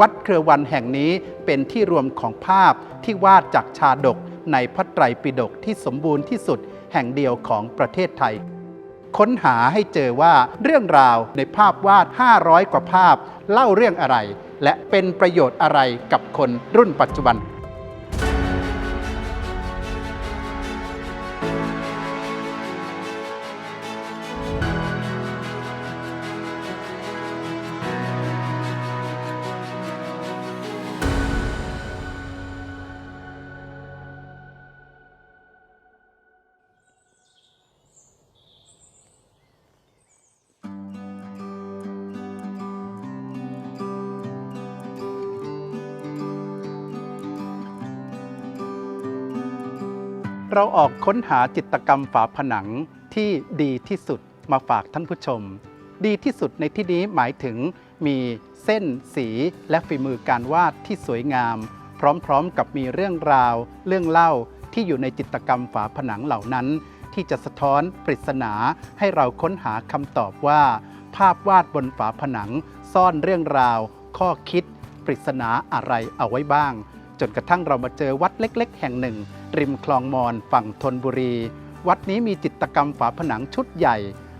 วัดเครือวันแห่งนี้เป็นที่รวมของภาพที่วาดจากชาดกในพระไตรปิฎกที่สมบูรณ์ที่สุดแห่งเดียวของประเทศไทย ค้นหาให้เจอว่าเรื่องราวในภาพวาด 500 กว่าภาพ เล่าเรื่องอะไร และเป็นประโยชน์อะไรกับคนรุ่นปัจจุบัน เราออกค้นหาจิตกรรมฝาผนังที่ดีที่สุดมาฝากท่านผู้ชม ดีที่สุดในที่นี้หมายถึงมีเส้นสีและฝีมือการวาดที่สวยงาม พร้อมๆกับมีเรื่องราว เรื่องเล่าที่อยู่ในจิตกรรมฝาผนังเหล่านั้น ที่จะสะท้อนปริศนาให้เราค้นหาคำตอบว่า ภาพวาดบนฝาผนัง ซ่อนเรื่องราว ข้อคิด ปริศนาอะไรเอาไว้บ้าง จนกระทั่งเรามาเจอวัดเล็ก ๆ แห่งหนึ่ง ริมคลองมอนฝั่งธนบุรี วัดนี้มีจิตรกรรมฝาผนังชุดใหญ่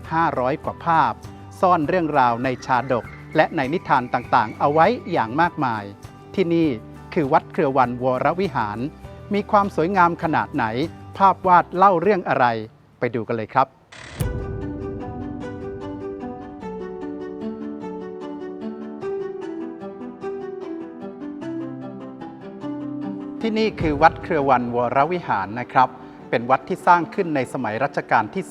500 กว่าภาพ ซ่อนเรื่องราวในชาดก และในนิทานต่างๆ เอาไว้อย่างมากมาย ที่นี่คือวัดเครือวันวรวิหาร มีความสวยงามขนาดไหน ภาพวาดเล่าเรื่องอะไร ไปดูกันเลยครับ ที่นี่คือวัดเครือวันวรวิหารนะครับ เป็นวัดที่สร้างขึ้นในสมัยรัชกาลที่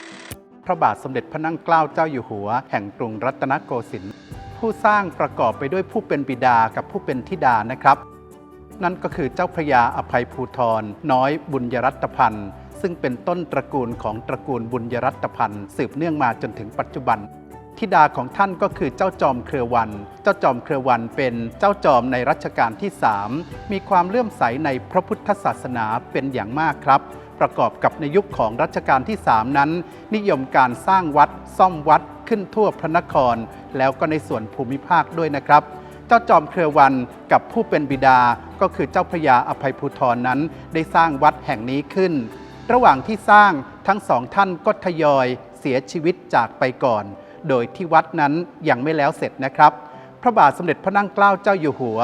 3 พระบาทสมเด็จพระนั่งเกล้าเจ้าอยู่หัว แห่งกรุงรัตนโกสินทร์ผู้สร้างประกอบไปด้วยผู้เป็นบิดากับผู้เป็นธิดานะครับ นั่นก็คือเจ้าพระยาอภัยภูทรน้อยบุญยรัตพันธ์ซึ่งเป็นต้นตระกูลของตระกูลบุญยรัตพันธ์สืบเนื่องมาจนถึงปัจจุบัน ธิดาของท่านก็คือเจ้าจอมเครือวัน เจ้าจอมเครือวันเป็นเจ้าจอมในรัชกาลที่3มีความเลื่อมใสในพระพุทธศาสนาเป็นอย่างมากครับ ประกอบกับในยุคของรัชกาลที่3นั้น นิยมการสร้างวัดซ่อมวัดขึ้นทั่วพระนคร แล้วก็ในส่วนภูมิภาคด้วยนะครับเจ้าจอมเครือวันกับผู้เป็นบิดาก็คือเจ้าพระยาอภัยภูทรนั้น ได้สร้างวัดแห่งนี้ขึ้น ระหว่างที่สร้างทั้งสองท่านก็ทยอยเสียชีวิตจากไปก่อน โดยที่วัดนั้นยังไม่แล้วเสร็จนะครับ พระบาทสมเด็จพระนั่งเกล้าเจ้าอยู่หัว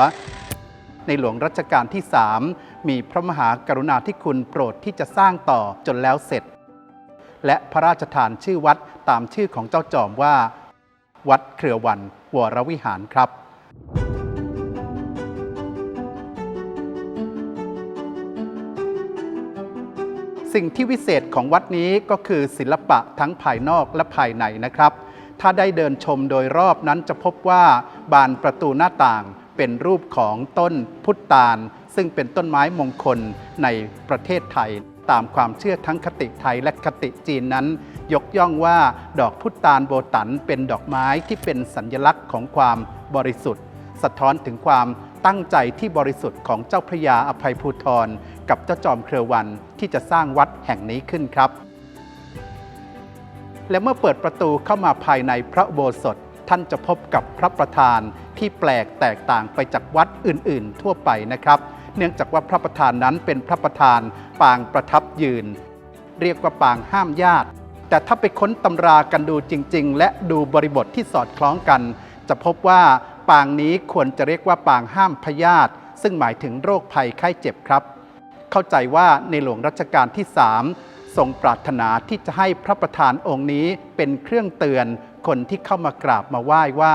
ในหลวงรัชกาลที่ 3 มีพระมหากรุณาธิคุณโปรดที่จะสร้างต่อจนแล้วเสร็จ และพระราชทานชื่อวัดตามชื่อของเจ้าจอมว่า วัดเครือวันวรวิหารครับสิ่งที่วิเศษของวัดนี้ก็คือศิลปะทั้งภายนอกและภายในนะครับ ถ้าได้เดินชมโดยรอบนั้นจะพบว่าบานประตูหน้าต่างเป็นรูปของต้นพุทธตาล ซึ่งเป็นต้นไม้มงคลในประเทศไทย ตามความเชื่อทั้งคติไทยและคติจีนนั้น ยกย่องว่าดอกพุทธตาลโบตันเป็นดอกไม้ที่เป็นสัญลักษณ์ของความบริสุทธิ์ สะท้อนถึงความตั้งใจที่บริสุทธิ์ของเจ้าพระยาอภัยภูทรกับเจ้าจอมเครือวันที่จะสร้างวัดแห่งนี้ขึ้นครับ และเมื่อเปิดประตูเข้ามาภายในพระโบสถ ท่านจะพบกับพระประธานที่แปลกแตกต่างไปจากวัดอื่น ๆ ทั่วไปนะครับ เนื่องจากว่าพระประธานนั้นเป็นพระประธานปางประทับยืน เรียกว่าปางห้ามญาติ แต่ถ้าไปค้นตำรากันดูจริง ๆ และดูบริบทที่สอดคล้องกัน จะพบว่าปางนี้ควรจะเรียกว่าปางห้ามพยาธิซึ่งหมายถึงโรคภัยไข้เจ็บครับ เข้าใจว่าในหลวงรัชกาลที่ 3 ทรงปรารถนาที่จะให้พระประธานองค์นี้เป็นเครื่องเตือนคนที่เข้ามากราบมาไหว้ว่า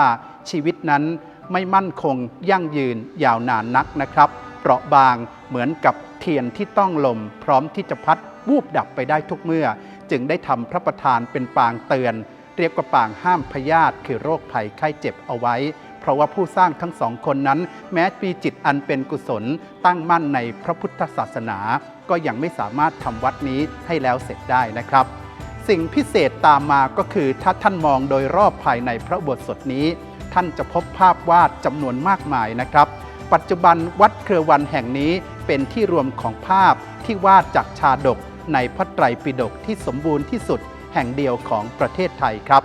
ชีวิตนั้นไม่มั่นคงยั่งยืนยาวนานนักนะครับ เปราะบางเหมือนกับเทียนที่ต้องลม พร้อมที่จะพัดวูบดับไปได้ทุกเมื่อ จึงได้ทำพระประธานเป็นปางเตือน เรียกว่าปางห้ามพยาธิคือโรคภัยไข้เจ็บเอาไว้ เพราะว่าผู้สร้างทั้งสองคนนั้น แม้มีจิตอันเป็นกุศลตั้งมั่นในพระพุทธศาสนา ก็ยังไม่สามารถทำวัดนี้ให้แล้วเสร็จได้นะครับ สิ่งพิเศษตามมาก็คือถ้าท่านมองโดยรอบภายในพระอุโบสถนี้ ท่านจะพบภาพวาดจำนวนมากมายนะครับ ปัจจุบันวัดเครือวันแห่งนี้เป็นที่รวมของภาพที่วาดจากชาดกในพระไตรปิฎกที่สมบูรณ์ที่สุดแห่งเดียวของประเทศไทยครับ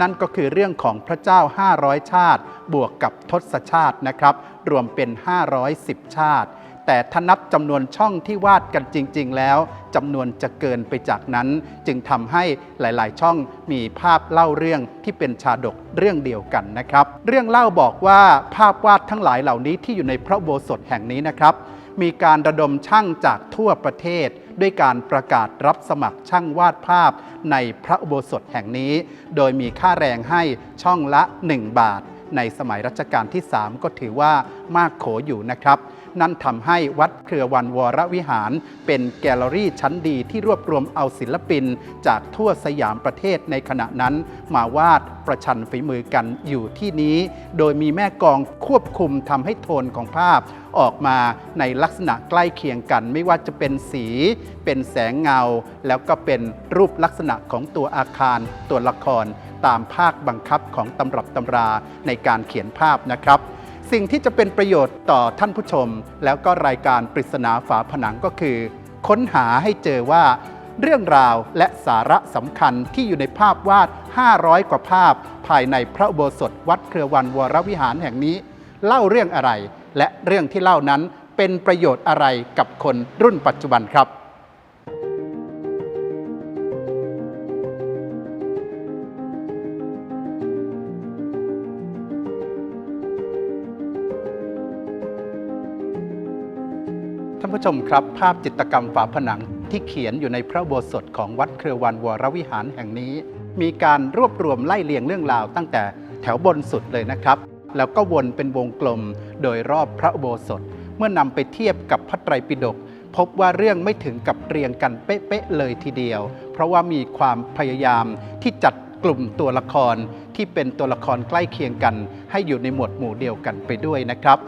นั่นก็คือเรื่องของพระเจ้า 500 ชาติ บวกกับทศชาตินะครับ รวมเป็น 510 ชาติ แต่ถ้านับจำนวนช่องที่วาดกันจริง ๆ แล้วจำนวนจะเกินไปจากนั้น จึงทำให้หลาย ๆ ช่องมีภาพเล่าเรื่องที่เป็นชาดกเรื่องเดียวกันนะครับ เรื่องเล่าบอกว่าภาพวาดทั้งหลายเหล่านี้ที่อยู่ในพระโบสถแห่งนี้นะครับ มีการระดมช่างจากทั่วประเทศด้วยการประกาศรับสมัครช่างวาดภาพในพระอุโบสถแห่งนี้ โดยมีค่าแรงให้ช่องละ 1 บาท ในสมัยรัชกาลที่ 3 ก็ถือว่ามากโขอยู่นะครับ นั่นทำให้วัดเครือวันวรวิหาร เป็นแกลเลอรี่ชั้นดีที่รวบรวมเอาศิลปิน จากทั่วสยามประเทศในขณะนั้น มาวาดประชันฝีมือกันอยู่ที่นี้ โดยมีแม่กองควบคุมทำให้โทนของภาพออกมาในลักษณะใกล้เคียงกัน ไม่ว่าจะเป็นสี เป็นแสงเงา แล้วก็เป็นรูปลักษณะของตัวอาคาร ตัวละคร ตามภาคบังคับของตำรับตำราในการเขียนภาพนะครับ สิ่งที่จะเป็นประโยชน์ต่อท่านผู้ชม แล้วก็รายการปริศนาฝาผนังก็คือ ค้นหาให้เจอว่า เรื่องราวและสาระสำคัญที่อยู่ในภาพวาด 500 กว่าภาพ ภายในพระอุโบสถวัดเครือวันวรวิหารแห่งนี้ เล่าเรื่องอะไร และเรื่องที่เล่านั้นเป็นประโยชน์อะไรกับคนรุ่นปัจจุบันครับ ผู้ชมครับ ภาพจิตรกรรมฝาผนังที่เขียนอยู่ในพระโบสถของวัดเครือวันวรวิหารแห่งนี้ มีการรวบรวมไล่เลียงเรื่องราวตั้งแต่แถวบนสุดเลยนะครับ แล้วก็วนเป็นวงกลมโดยรอบพระโบสถ เมื่อนำไปเทียบกับพระไตรปิฎกพบว่าเรื่องไม่ถึงกับเรียงกันเป๊ะๆเลยทีเดียว เพราะว่ามีความพยายามที่จัดกลุ่มตัวละครที่เป็นตัวละครใกล้เคียงกัน ให้อยู่ในหมวดหมู่เดียวกันไปด้วยนะครับ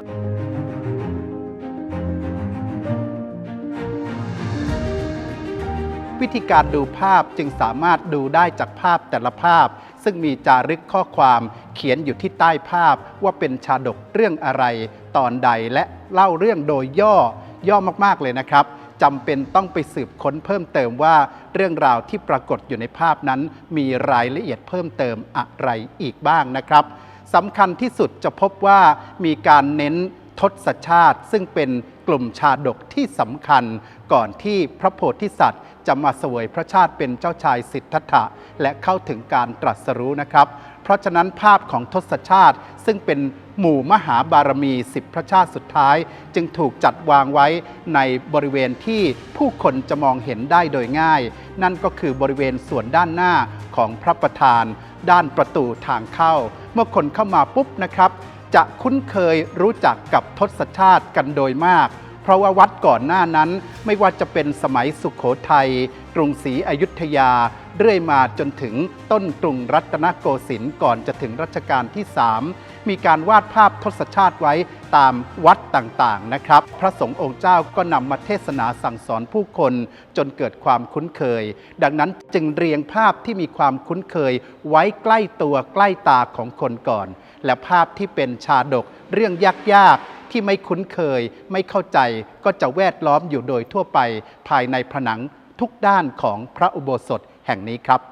วิธีการดูภาพจึงสามารถดูได้จากภาพแต่ละภาพ ซึ่งมีจารึกข้อความเขียนอยู่ที่ใต้ภาพว่าเป็นชาดกเรื่องอะไร ตอนใดและเล่าเรื่องโดยย่อย่อมากๆเลยนะครับจำเป็นต้องไปสืบค้นเพิ่มเติมว่า เรื่องราวที่ปรากฏอยู่ในภาพนั้น มีรายละเอียดเพิ่มเติมอะไรอีกบ้างนะครับสำคัญที่สุดจะพบว่ามีการเน้นทศชาติ ซึ่งเป็นกลุ่มชาดกที่สำคัญก่อนที่พระโพธิสัตว์ จะมาเสวยพระชาติเป็นเจ้าชายสิทธัตถะและเข้าถึงการตรัสรู้นะครับ เพราะฉะนั้นภาพของทศชาติซึ่งเป็นหมู่มหาบารมีสิบพระชาติสุดท้าย จึงถูกจัดวางไว้ในบริเวณที่ผู้คนจะมองเห็นได้โดยง่าย นั่นก็คือบริเวณส่วนด้านหน้าของพระประธาน ด้านประตูทางเข้า เมื่อคนเข้ามาปุ๊บนะครับ จะคุ้นเคยรู้จักกับทศชาติกันโดยมาก ราะว่าวัดก่อนหน้านั้นไม่ว่าจะเป็นสมัยสุขโขทัยกรุงศรีอยุธยา เรื่อยมาจนถึงต้นกรุงรัตนโกสินทร์ก่อนจะถึงรัชกาลที่ 3 มีการวาดภาพทศชาติไว้ตามวัดต่างๆนะครับ พระสงฆ์องค์เจ้าก็นำมาเทศนาสั่งสอนผู้คนจนเกิดความคุ้นเคย ดังนั้นจึงเรียงภาพที่มีความคุ้นเคย ไว้ใกล้ตัวใกล้ตาของคนก่อน และภาพที่เป็นชาดกเรื่องยากๆ ที่ไม่คุ้นเคย ไม่เข้าใจก็จะแวดล้อมอยู่โดยทั่วไปภายในผนังทุกด้านของพระอุโบสถแห่งนี้ครับ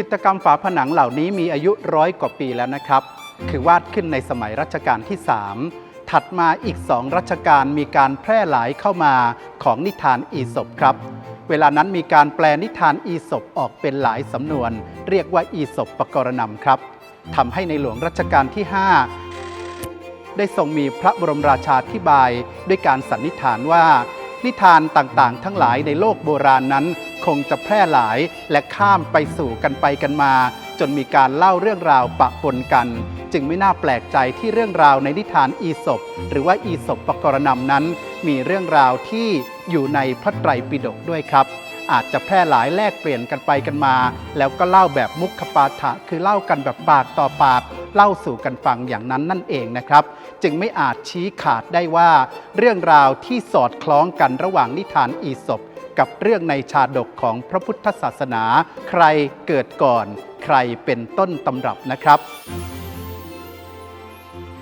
จิตรกรรมฝาผนังเหล่านี้มีอายุร้อยกว่าปีแล้วนะครับ คือวาดขึ้นในสมัยรัชกาลที่ 3 ถัดมาอีกสองรัชกาลมีการแพร่หลายเข้ามาของนิทานอีสปครับ เวลานั้นมีการแปลนิทานอีสปออกเป็นหลายสำนวน เรียกว่าอีสปปกรณำครับทำให้ในหลวงรัชกาลที่ 5 ได้ทรงมีพระบรมราชาธิบายด้วยการสันนิษฐานว่า นิทานต่างๆ ทั้งหลายในโลกโบราณนั้นคงจะแพร่หลายและข้ามไปสู่กันไปกันมา จนมีการเล่าเรื่องราวปะปนกัน จึงไม่น่าแปลกใจที่เรื่องราวในนิทานอีสปหรือว่าอีสปปกรณำนั้น มีเรื่องราวที่อยู่ในพระไตรปิฎกด้วยครับ อาจจะแพร่หลายแลกเปลี่ยนกันไปกันมา แล้วก็เล่าแบบมุขปาฐะคือเล่ากันแบบปากต่อปากเล่าสู่กันฟังอย่างนั้นนั่นเองนะครับ จึงไม่อาจชี้ขาดได้ว่า เรื่องราวที่สอดคล้องกันระหว่างนิทานอีสปกับเรื่องในชาดกของพระพุทธศาสนา ใครเกิดก่อน ใครเป็นต้นตำรับนะครับ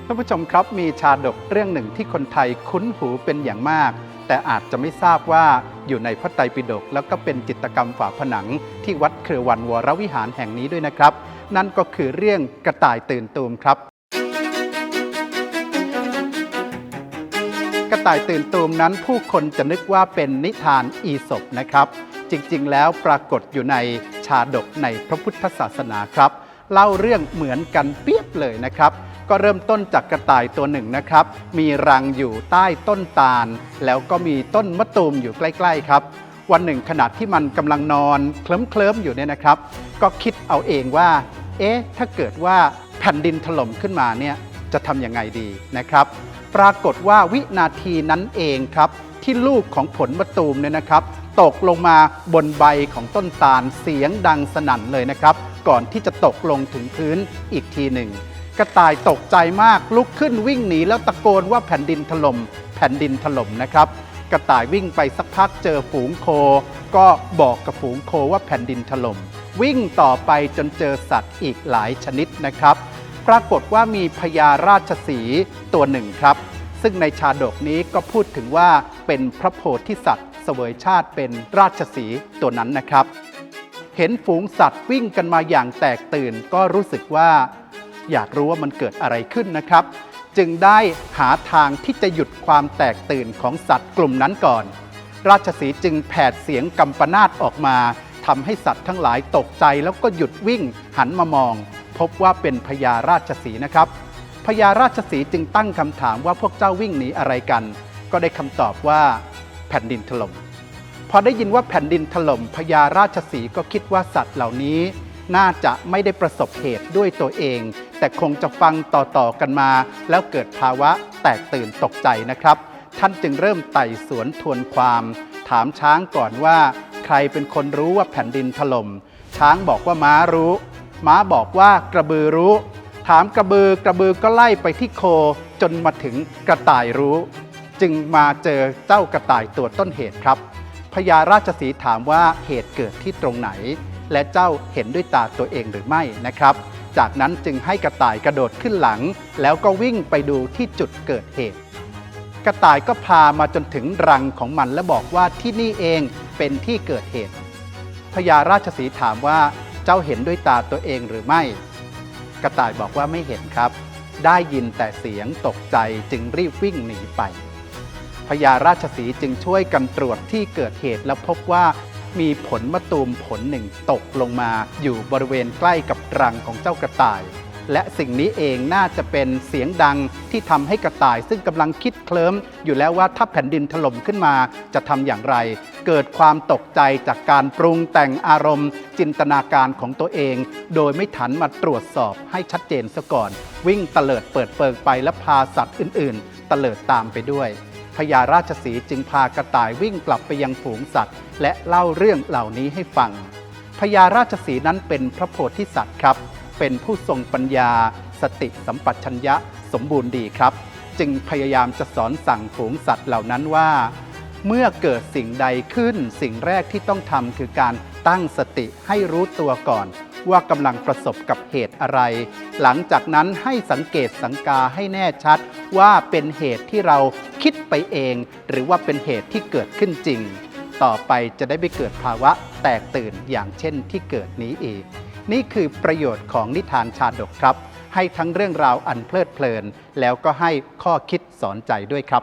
ท่านผู้ชมครับมีชาดกเรื่องหนึ่งที่คนไทยคุ้นหูเป็นอย่างมาก แต่อาจจะไม่ทราบว่าอยู่ในพระไตรปิฎกแล้วก็เป็นจิตกรรมฝาผนังที่วัดเครือวันวรวิหารแห่งนี้ด้วยนะครับ นั่นก็คือเรื่องกระต่ายตื่นตูมครับกระต่ายตื่นตูมนั้นผู้คนจะนึกว่าเป็นนิทานอีสปนะครับ จริงๆ แล้วปรากฏอยู่ใน ชาดกในพระพุทธศาสนาครับ เล่าเรื่องเหมือนกันเปียบเลยนะครับ ก็เริ่มต้นจากกระต่ายตัวหนึ่งนะครับ มีรังอยู่ใต้ต้นตาล แล้วก็มีต้นมะตูมอยู่ใกล้ ๆ ครับ วันหนึ่งขณะที่มันกำลังนอนเคลิ้มๆอยู่เนี่ยนะครับ ก็คิดเอาเองว่า เอ๊ะ ถ้าเกิดว่าแผ่นดินถล่มขึ้นมาเนี่ยจะทำยังไงดีนะครับ ปรากฏว่าวินาทีนั้นเองครับที่ลูกของผลมะตูมเนี่ยนะครับ ตกลงมาบนใบของต้นตาลเสียงดังสนั่นเลยนะครับ ก่อนที่จะตกลงถึงพื้นอีกทีหนึ่ง กระต่ายตกใจมากลุกขึ้นวิ่งหนีแล้วตะโกนว่าแผ่นดินถล่มแผ่นดินถล่มนะครับ กระต่ายวิ่งไปสักพักเจอฝูงโค ก็บอกกับฝูงโคว่าแผ่นดินถล่มวิ่งต่อไปจนเจอสัตว์อีกหลายชนิดนะครับ ปรากฏว่ามีพญาราชสีตัวหนึ่งครับ ซึ่งในชาดกนี้ก็พูดถึงว่าเป็นพระโพธิสัตว์ เสวยชาติเป็นราชสีตัวนั้นนะครับ เห็นฝูงสัตว์วิ่งกันมาอย่างแตกตื่นก็รู้สึกว่าอยากรู้ว่ามันเกิดอะไรขึ้นนะครับ จึงได้หาทางที่จะหยุดความแตกตื่นของสัตว์กลุ่มนั้นก่อน ราชสีจึงแผดเสียงกำปนาตออกมาทำให้สัตว์ทั้งหลายตกใจแล้วก็หยุดวิ่งหันมามอง พบว่าเป็นพญาราชสีนะครับพญาราชสีจึงตั้งคำถามว่าพวกเจ้าวิ่งหนีอะไรกัน ก็ได้คำตอบว่า แผ่นดินถล่มพอได้ยินว่าแผ่นดินถล่มพญาราชสีก็คิดว่าสัตว์เหล่านี้ น่าจะไม่ได้ประสบเหตุด้วยตัวเอง แต่คงจะฟังต่อๆกันมา แล้วเกิดภาวะแตกตื่นตกใจนะครับ ท่านจึงเริ่มไต่สวนทวนความ ถามช้างก่อนว่า ใครเป็นคนรู้ว่าแผ่นดินถล่มช้างบอกว่าม้ารู้ ม้าบอกว่ากระบือรู้ ถามกระบือกระบือก็ไล่ไปที่โคจนมาถึงกระต่ายรู้ จึงมาเจอเจ้ากระต่ายตัวต้นเหตุครับพญาราชสีถามว่าเหตุเกิดที่ตรงไหน และเจ้าเห็นด้วยตาตัวเองหรือไม่นะครับ จากนั้นจึงให้กระต่ายกระโดดขึ้นหลัง แล้วก็วิ่งไปดูที่จุดเกิดเหตุ กระต่ายก็พามาจนถึงรังของมันและบอกว่าที่นี่เองเป็นที่เกิดเหตุพญาราชสีถามว่าเจ้าเห็นด้วยตาตัวเองหรือไม่ กระต่ายบอกว่าไม่เห็นครับ ได้ยินแต่เสียงตกใจจึงรีบวิ่งหนีไป พญาราชสีจึงช่วยกันตรวจที่เกิดเหตุแล้วพบว่ามีผลมะตูมผลหนึ่งตกลงมา อยู่บริเวณใกล้กับรังของเจ้ากระต่าย และสิ่งนี้เองน่าจะเป็นเสียงดังที่ทำให้กระต่าย ซึ่งกำลังคิดเคลิ้มอยู่แล้วว่าถ้าแผ่นดินถล่มขึ้นมาจะทำอย่างไร เกิดความตกใจจากการปรุงแต่งอารมณ์ จินตนาการของตัวเอง โดยไม่ทันมาตรวจสอบให้ชัดเจนซะก่อน วิ่งเตลิดเปิดเปิงไปและพาสัตว์อื่น ๆ เตลิดตามไปด้วย พญาราชสีจึงพากระต่ายวิ่งกลับไปยังฝูงสัตว์ และเล่าเรื่องเหล่านี้ให้ฟังพญาราชสีนั้นเป็นพระโพธิสัตว์ครับ เป็นผู้ทรงปัญญา สติสัมปชัญญะสมบูรณ์ดีครับ จึงพยายามจะสอนสั่งฝูงสัตว์เหล่านั้นว่า เมื่อเกิดสิ่งใดขึ้นสิ่งแรกที่ต้องทำคือการตั้งสติให้รู้ตัวก่อน ว่ากำลังประสบกับเหตุอะไร หลังจากนั้นให้สังเกตสังกาให้แน่ชัดว่าเป็นเหตุที่เราคิดไปเอง หรือว่าเป็นเหตุที่เกิดขึ้นจริง ต่อไปจะได้ไม่เกิดภาวะแตกตื่นอย่างเช่นที่เกิดนี้อีก นี่คือประโยชน์ของนิทานชาดกครับ ให้ทั้งเรื่องราวอันเพลิดเพลิน แล้วก็ให้ข้อคิดสอนใจด้วยครับ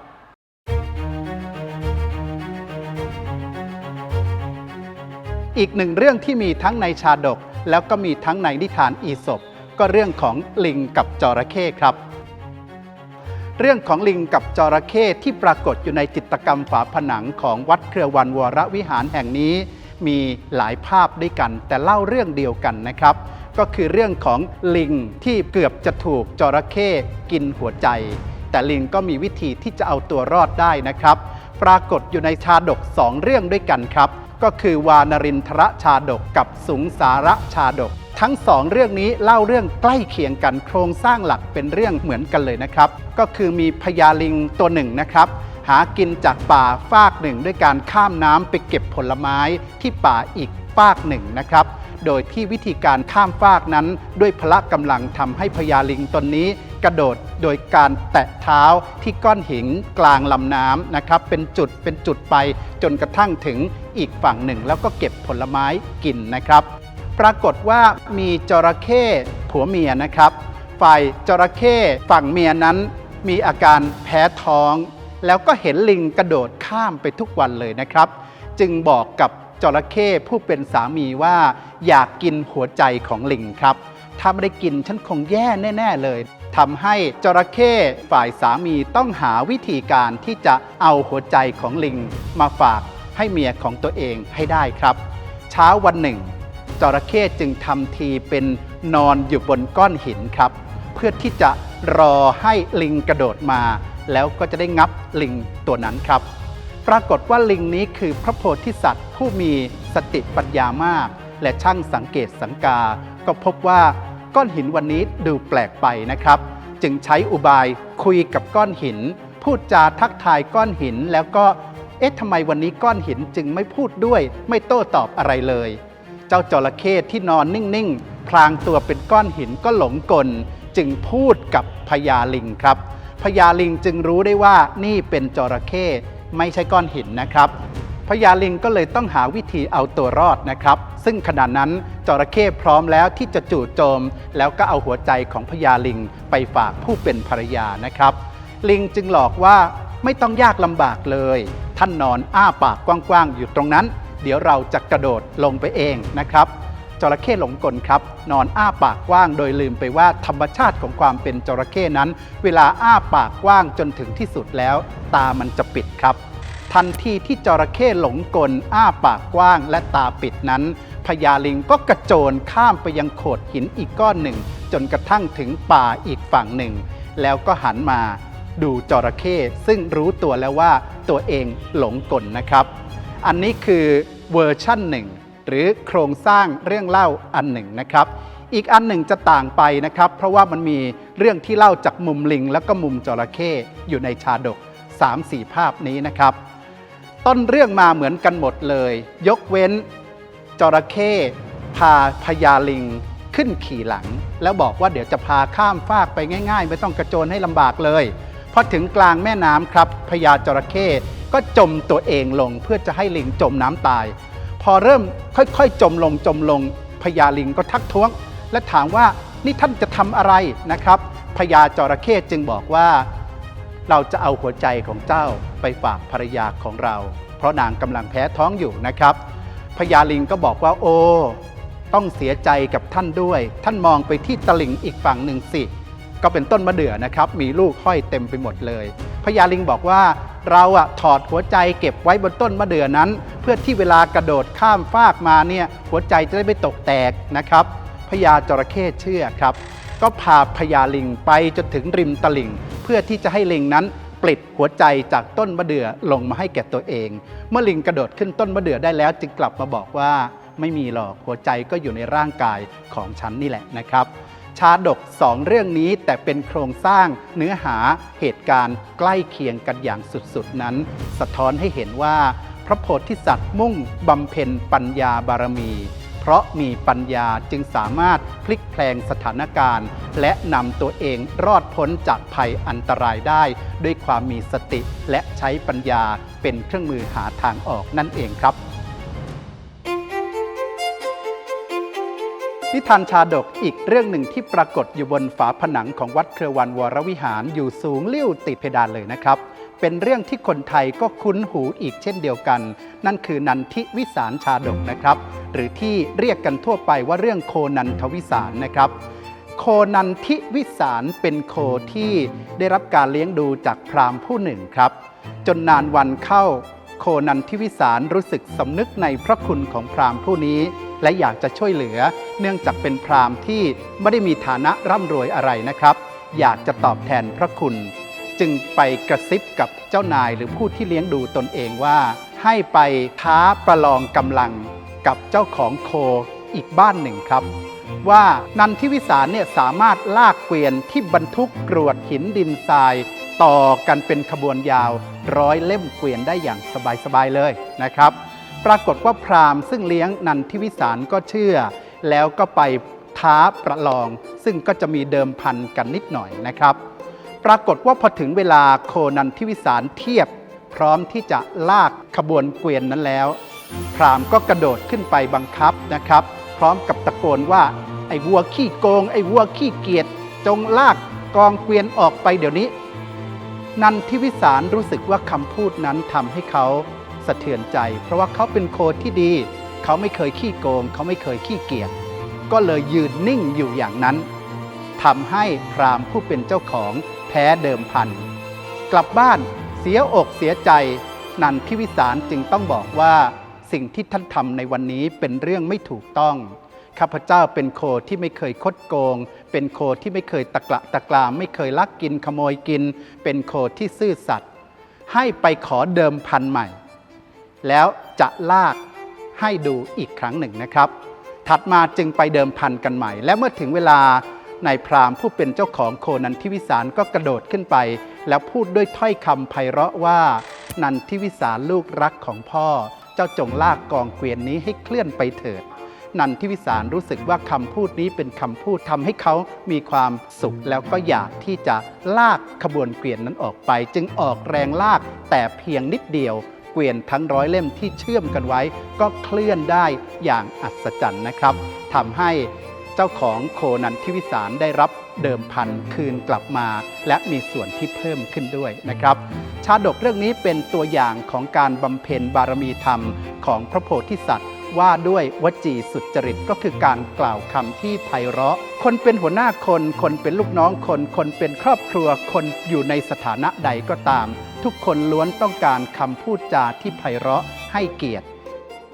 อีกหนึ่งเรื่องที่มีทั้งในชาดก แล้วก็มีทั้งในนิทานอีสปก็เรื่องของลิงกับจระเข้ครับ เรื่องของลิงกับจระเข้ที่ปรากฏอยู่ในจิตกรรมฝาผนังของวัดเครือวันวรวิหารแห่งนี้ มีหลายภาพด้วยกัน แต่เล่าเรื่องเดียวกันนะครับ ก็คือเรื่องของลิงที่เกือบจะถูกจระเข้กินหัวใจ แต่ลิงก็มีวิธีที่จะเอาตัวรอดได้นะครับ ปรากฏอยู่ในชาดกสองเรื่องด้วยกันครับ ก็คือวานรินทรชาดกกับสุงสารชาดก ทั้งสองเรื่องนี้เล่าเรื่องใกล้เคียงกันโครงสร้างหลักเป็นเรื่องเหมือนกันเลยนะครับ ก็คือมีพญาลิงตัวหนึ่งนะครับ หากินจากป่าฟากหนึ่งด้วยการข้ามน้ำไปเก็บผลไม้ที่ป่าอีกฟากหนึ่งนะครับ โดยที่วิธีการข้ามฟากนั้น ด้วยพละกำลังทำให้พญาลิงตนนี้กระโดดโดยการแตะเท้าที่ก้อนหินกลางลำน้ำนะครับ เป็นจุดเป็นจุดไปจนกระทั่งถึงอีกฝั่งหนึ่ง แล้วก็เก็บผลไม้กินนะครับ ปรากฏว่ามีจระเข้ผัวเมียนะครับ ฝ่ายจระเข้ฝั่งเมียนั้น มีอาการแพ้ท้อง แล้วก็เห็นลิงกระโดดข้ามไปทุกวันเลยนะครับ จึงบอกกับ จระเข้ผู้เป็นสามีว่า อยากกินหัวใจของลิงครับ ถ้าไม่ได้กินฉันคงแย่แน่ ๆ เลยทำให้จระเข้ฝ่ายสามีต้องหาวิธีการที่จะเอาหัวใจของลิง มาฝากให้เมียของตัวเองให้ได้ครับ เช้าวันหนึ่ง จระเข้จึงทำทีเป็นนอนอยู่บนก้อนหินครับ เพื่อที่จะรอให้ลิงกระโดดมา แล้วก็จะได้งับลิงตัวนั้นครับ ปรากฏว่าลิงนี้คือพระโพธิสัตว์ ผู้มีสติปัญญามาก และช่างสังเกตสังกา ก็พบว่าก้อนหินวันนี้ดูแปลกไปนะครับ จึงใช้อุบายคุยกับก้อนหิน พูดจาทักทายก้อนหินแล้วก็เอ๊ะทำไมวันนี้ก้อนหินจึงไม่พูดด้วย ไม่โต้ตอบอะไรเลย เจ้าจระเข้ที่นอนนิ่งๆพลางตัวเป็นก้อนหินก็หลงกล จึงพูดกับพญาลิงครับพญาลิงจึงรู้ได้ว่านี่เป็นจระเข้ ไม่ใช่ก้อนหินนะครับพญาลิงก็เลยต้องหาวิธีเอาตัวรอดนะครับ ซึ่งขณะนั้นจระเข้พร้อมแล้วที่จะจู่โจม แล้วก็เอาหัวใจของพญาลิงไปฝากผู้เป็นภรรยานะครับ ลิงจึงหลอกว่าไม่ต้องยากลำบากเลย ท่านนอนอ้าปากกว้างๆอยู่ตรงนั้น เดี๋ยวเราจะกระโดดลงไปเองนะครับ จระเข้หลงกลครับ นอนอ้าปากกว้าง โดยลืมไปว่าธรรมชาติของความเป็นจระเข้นั้น เวลาอ้าปากกว้างจนถึงที่สุดแล้ว ตามันจะปิดครับ ทันทีที่จระเข้หลงกล อ้าปากกว้าง และตาปิดนั้นพญาลิงก็กระโจนข้ามไปยังโขดหินอีกก้อนหนึ่ง จนกระทั่งถึงป่าอีกฝั่งหนึ่ง แล้วก็หันมาดูจระเข้ซึ่งรู้ตัวแล้วว่าตัวเองหลงกลนะครับ อันนี้คือเวอร์ชั่นหนึ่ง หรือโครงสร้างเรื่องเล่าอันหนึ่งนะครับ อีกอันหนึ่งจะต่างไปนะครับ เพราะว่ามันมีเรื่องที่เล่าจากมุมลิง แล้วก็มุมจระเข้อยู่ในชาดก 3-4 ภาพนี้นะครับ ต้นเรื่องมาเหมือนกันหมดเลย ยกเว้นจระเข้พาพญาลิงขึ้นขี่หลัง แล้วบอกว่าเดี๋ยวจะพาข้ามฟากไปง่าย ๆ ไม่ต้องกระโจนให้ลำบากเลยพอถึงกลางแม่น้ำครับพญาจระเข้ก็จมตัวเองลงเพื่อจะให้ลิงจมน้ำตาย พอเริ่มค่อยๆ จมลงจมลงพญาลิงก็ทักท้วง และถามว่านี่ท่านจะทำอะไรนะครับพญาจระเข้จึงบอกว่า เราจะเอาหัวใจของเจ้าไปฝากภรรยาของเรา เพราะนางกำลังแพ้ท้องอยู่นะครับพญาลิงก็บอกว่าโอ้ต้องเสียใจกับท่านด้วย ท่านมองไปที่ตลิ่งอีกฝั่งหนึ่งสิ ก็เป็นต้นมะเดื่อนะครับ มีลูกห้อยเต็มไปหมดเลยพญาลิงบอกว่าเราอะถอดหัวใจเก็บไว้บนต้นมะเดื่อนั้น เพื่อที่เวลากระโดดข้ามฟากมาเนี่ยหัวใจจะได้ไม่ตกแตกนะครับพญาจระเข้เชื่อครับ ก็พาพญาลิงไปจนถึงริมตลิ่ง เพื่อที่จะให้ลิงนั้นปลิดหัวใจจากต้นมะเดื่อลงมาให้แก่ตัวเอง เมื่อลิงกระโดดขึ้นต้นมะเดื่อได้แล้ว จึงกลับมาบอกว่าไม่มีหรอกหัวใจก็อยู่ในร่างกายของฉันนี่แหละนะครับ ชาดกสองเรื่องนี้แต่เป็นโครงสร้างเนื้อหาเหตุการณ์ใกล้เคียงกันอย่างสุดๆ นั้น สะท้อนให้เห็นว่า พระโพธิสัตว์มุ่งบำเพ็ญปัญญาบารมี เพราะมีปัญญาจึงสามารถพลิกแพลงสถานการณ์ และนำตัวเองรอดพ้นจากภัยอันตรายได้ ด้วยความมีสติและใช้ปัญญาเป็นเครื่องมือหาทางออกนั่นเองครับ นิทานชาดกอีกเรื่องหนึ่งที่ปรากฏอยู่บนฝาผนังของวัดเครือวันวรวิหารอยู่สูงเลี้ยวติดเพดานเลยนะครับ เป็นเรื่องที่คนไทยก็คุ้นหูอีกเช่นเดียวกัน นั่นคือนันทิวิสารชาดกนะครับ หรือที่เรียกกันทั่วไปว่าเรื่องโคนันทวิสารนะครับ โคนันทิวิสารเป็นโคที่ได้รับการเลี้ยงดูจากพราหมณ์ผู้หนึ่งครับ จนนานวันเข้า โคนันทิวิสารรู้สึกสำนึกในพระคุณของพราหมณ์ผู้นี้ และอยากจะช่วยเหลือ เนื่องจากเป็นพราหมณ์ที่ไม่ได้มีฐานะร่ำรวยอะไรนะครับ อยากจะตอบแทนพระคุณ จึงไปกระซิบกับเจ้านายหรือผู้ที่เลี้ยงดูตนเองว่า ให้ไปท้าประลองกำลังกับเจ้าของโคอีกบ้านหนึ่งครับ ว่านันทิวิสารเนี่ยสามารถลากเกวียนที่บรรทุกกรวดหินดินทรายต่อกันเป็นขบวนยาวร้อยเล่มเกวียนได้อย่างสบายๆเลยนะครับ ปรากฏว่าพราหมณ์ซึ่งเลี้ยงนันทิวิสารก็เชื่อ แล้วก็ไปท้าประลอง ซึ่งก็จะมีเดิมพันกันนิดหน่อยนะครับ ปรากฏว่าพอถึงเวลาโคนันทิวิสารเทียบ พร้อมที่จะลากขบวนเกวียนนั้นแล้ว พราหมณ์ก็กระโดดขึ้นไปบังคับนะครับ พร้อมกับตะโกนว่าไอ้วัวขี้โกง ไอ้วัวขี้เกียจจงลากกองเกวียนออกไปเดี๋ยวนี้ นันทิวิสารรู้สึกว่าคำพูดนั้นทำให้เขา สะเทือนใจ เพราะว่าเขาเป็นโคที่ดี เขาไม่เคยขี้โกง เขาไม่เคยขี้เกียจก็เลยยืนนิ่งอยู่อย่างนั้นทำให้พราหมณ์ผู้เป็นเจ้าของแพ้เดิมพัน กลับบ้านเสียอกเสียใจ นันทิวิสารจึงต้องบอกว่าสิ่งที่ท่านทำในวันนี้เป็นเรื่องไม่ถูกต้องข้าพเจ้าเป็นโคที่ไม่เคยคดโกง เป็นโคที่ไม่เคยตะกละตะกรามไม่เคยลักกินขโมยกิน เป็นโคที่ซื่อสัตย์ให้ไปขอเดิมพันใหม่ แล้วจะลากให้ดูอีกครั้งหนึ่งนะครับ ถัดมาจึงไปเดิมพันกันใหม่ และเมื่อถึงเวลานายพรามผู้เป็นเจ้าของโคนันทิวิสารก็กระโดดขึ้นไป แล้วพูดด้วยถ้อยคำไพเราะว่า นันทิวิสารลูกรักของพ่อ เจ้าจงลากกองเกวียนนี้ให้เคลื่อนไปเถิด นันทิวิสารรู้สึกว่าคำพูดนี้เป็นคำพูดทำให้เขามีความสุข แล้วก็อยากที่จะลากขบวนเกวียนนั้นออกไป จึงออกแรงลากแต่เพียงนิดเดียว เกวียนทั้งร้อยเล่มที่เชื่อมกันไว้ ก็เคลื่อนได้อย่างอัศจรรย์นะครับทำให้เจ้าของโคนันทิวิสารได้รับเดิมพันคืนกลับมา และมีส่วนที่เพิ่มขึ้นด้วยนะครับ ชาดกเรื่องนี้เป็นตัวอย่างของการบำเพ็ญบารมีธรรมของพระโพธิสัตว์ว่าด้วยวจีสุจริตก็คือการกล่าวคำที่ไพเราะ คนเป็นหัวหน้าคน คนเป็นลูกน้องคน คนเป็นครอบครัว คนอยู่ในสถานะใดก็ตาม ทุกคนล้วนต้องการคำพูดจาที่ไพเราะให้เกียรติ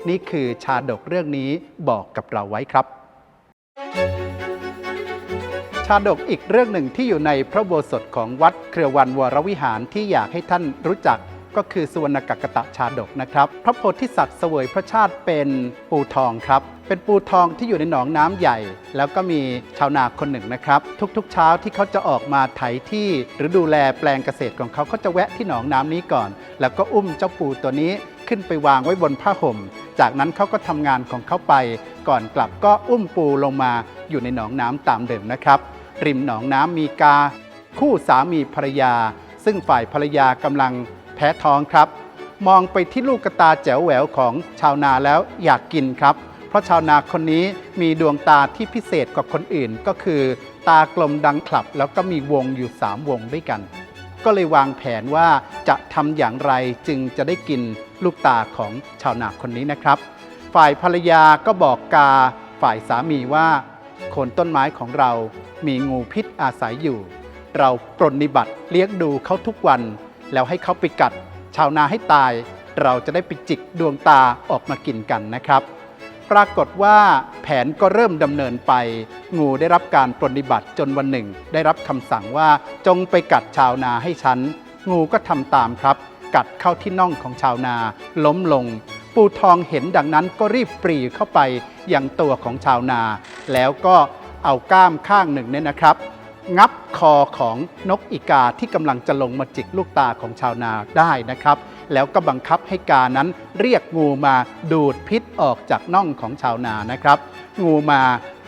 นี่คือชาดกเรื่องนี้บอกกับเราไว้ครับ ชาดกอีกเรื่องหนึ่งที่อยู่ในพระโบสถของวัดเครือวันวรวิหารที่อยากให้ท่านรู้จัก ก็คือสุวรรณกักตะชาดกนะครับ พระโพธิสัตว์เสวยพระชาติเป็นปูทองครับ เป็นปูทองที่อยู่ในหนองน้ำใหญ่ แล้วก็มีชาวนาคนหนึ่งนะครับ ทุกๆ เช้าที่เขาจะออกมาไถที่หรือดูแลแปลงเกษตรของเขาเขาจะแวะที่หนองน้ำนี้ก่อน แล้วก็อุ้มเจ้าปูตัวนี้ขึ้นไปวางไว้บนผ้าห่ม จากนั้นเขาก็ทำงานของเขาไป ก่อนกลับก็อุ้มปูลงมาอยู่ในหนองน้ำตามเดิมนะครับริมหนองน้ำมีกา คู่สามีภรรยา ซึ่งฝ่ายภรรยากำลัง แพ้ท้องครับ มองไปที่ลูกตาแจ๋วแหววของชาวนาแล้วอยากกินครับ เพราะชาวนาคนนี้มีดวงตาที่พิเศษกว่าคนอื่น ก็คือ ตากลมดังขลับ แล้วก็มีวงอยู่ 3 วงด้วยกัน ก็เลยวางแผนว่าจะทำอย่างไรจึงจะได้กินลูกตาของชาวนาคนนี้นะครับ ฝ่ายภรรยาก็บอกกาฝ่ายสามีว่าโคนต้นไม้ของเรามีงูพิษอาศัยอยู่ เราปรนนิบัติเลี้ยงดูเขาทุกวัน แล้วให้เขาไปกัด ชาวนาให้ตาย เราจะได้ไปจิกดวงตาออกมากินกันนะครับ ปรากฏว่าแผนก็เริ่มดำเนินไป งูได้รับการปรนิบัติจนวันหนึ่ง ได้รับคำสั่งว่าจงไปกัดชาวนาให้ฉัน งูก็ทำตามครับ กัดเข้าที่น่องของชาวนา ล้มลง ปูทองเห็นดังนั้นก็รีบปรีเข้าไปยังตัวของชาวนา แล้วก็เอาก้ามข้างหนึ่งเนี่ยนะครับ งับคอของนกอีกาที่กำลังจะลงมาจิกลูกตาของชาวนาได้นะครับ แล้วก็บังคับให้กานั้นเรียกงูมาดูดพิษออกจากน่องของชาวนานะครับ งูมา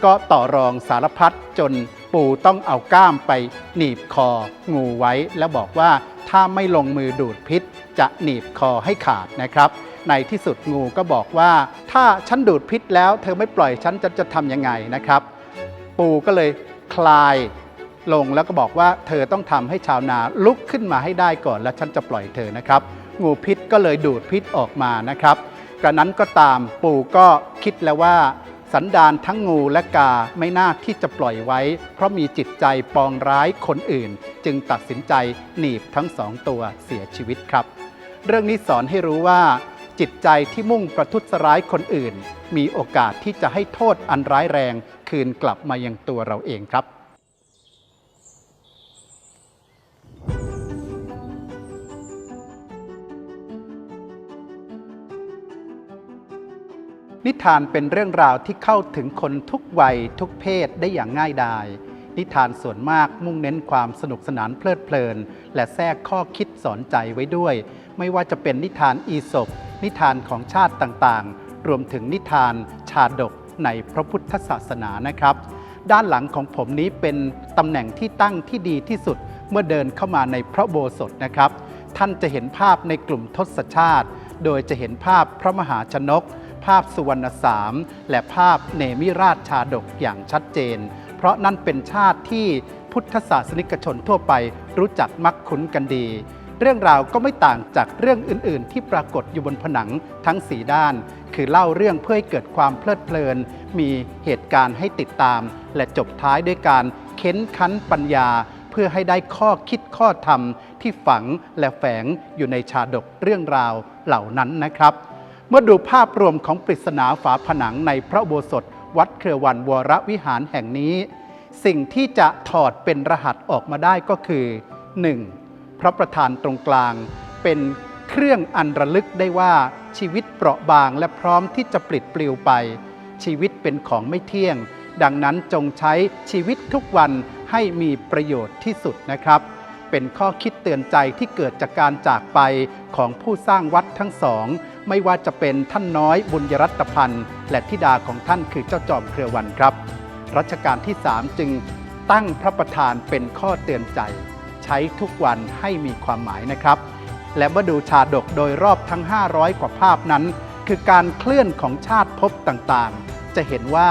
ก็ต่อรองสารพัดจนปู่ต้องเอาก้ามไปหนีบคองูไว้ แล้วบอกว่าถ้าไม่ลงมือดูดพิษ จะหนีบคอให้ขาดนะครับ ในที่สุดงูก็บอกว่า ถ้าฉันดูดพิษแล้ว เธอไม่ปล่อยฉันจะจะทำยังไงนะครับ ปู่ก็เลยคลาย ลงแล้วก็บอกว่าเธอต้องทำให้ชาวนาลุกขึ้นมาให้ได้ก่อน แล้วฉันจะปล่อยเธอนะครับ งูพิษก็เลยดูดพิษออกมานะครับ กระนั้นก็ตามปู่ก็คิดแล้วว่า สันดานทั้งงูและกาไม่น่าที่จะปล่อยไว้ เพราะมีจิตใจปองร้ายคนอื่น จึงตัดสินใจหนีบทั้งสองตัวเสียชีวิตครับ เรื่องนี้สอนให้รู้ว่า จิตใจที่มุ่งประทุษร้ายคนอื่น มีโอกาสที่จะให้โทษอันร้ายแรงคืนกลับมายังตัวเราเองครับ นิทานเป็นเรื่องราวที่เข้าถึงคนทุกวัยทุกเพศได้อย่างง่ายดาย นิทานส่วนมากมุ่งเน้นความสนุกสนานเพลิดเพลิน และแทรกข้อคิดสอนใจไว้ด้วย ไม่ว่าจะเป็นนิทานอีสปนิทานของชาติต่างๆ รวมถึงนิทานชาดกในพระพุทธศาสนานะครับ ด้านหลังของผมนี้เป็นตำแหน่งที่ตั้งที่ดีที่สุดเมื่อเดินเข้ามาในพระโบสถนะครับ ท่านจะเห็นภาพในกลุ่มทศชาติ โดยจะเห็นภาพพระมหาชนก ภาพสุวรรณสาม และภาพเนมิราชชาดกอย่างชัดเจน เพราะนั่นเป็นชาติที่พุทธศาสนิกชนทั่วไปรู้จักมักคุ้นกันดี เรื่องราวก็ไม่ต่างจากเรื่องอื่น ๆ ที่ปรากฏอยู่บนผนังทั้งสีด้าน คือเล่าเรื่องเพื่อให้เกิดความเพลิดเพลิน มีเหตุการณ์ให้ติดตาม และจบท้ายด้วยการเค้นคั้นปัญญาเพื่อให้ได้ข้อคิดข้อธรรมที่ฝังและแฝงอยู่ในชาดกเรื่องราวเหล่านั้นนะครับ เมื่อดูภาพรวมของปริศนาฝาผนังในพระโบสถ วัดเครือวันวรวิหารแห่งนี้ สิ่งที่จะถอดเป็นรหัสออกมาได้ก็คือ 1. พระประธานตรงกลาง เป็นเครื่องอันระลึกได้ว่าชีวิตเปราะบางและพร้อมที่จะปลิดปลิวไป ชีวิตเป็นของไม่เที่ยง ดังนั้นจงใช้ชีวิตทุกวันให้มีประโยชน์ที่สุดนะครับเป็นข้อคิดเตือนใจที่เกิดจากการจากไปของผู้สร้างวัดทั้งสอง ไม่ว่าจะเป็นท่านน้อยบุญยรัตพันธ์และธิดาของท่านคือเจ้าจอมเครือวันครับ รัชกาลที่ 3 จึงตั้งพระประธานเป็นข้อเตือนใจ ใช้ทุกวันให้มีความหมายนะครับ และเมื่อดูชาดกโดยรอบทั้ง 500 กว่าภาพนั้น คือการเคลื่อนของชาติภพต่างๆ จะเห็นว่า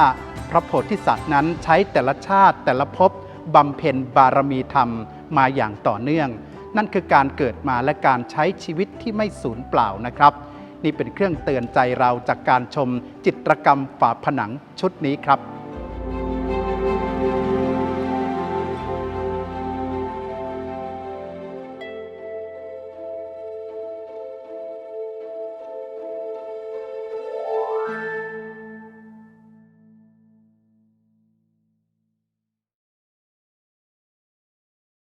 พระโพธิสัตว์นั้นใช้แต่ละชาติแต่ละภพบำเพ็ญบารมีธรรมมาอย่างต่อเนื่อง นั่นคือการเกิดมาและการใช้ชีวิตที่ไม่สูญเปล่านะครับ นี่เป็นเครื่องเตือนใจเราจากการชมจิตรกรรมฝาผนังชุดนี้ครับ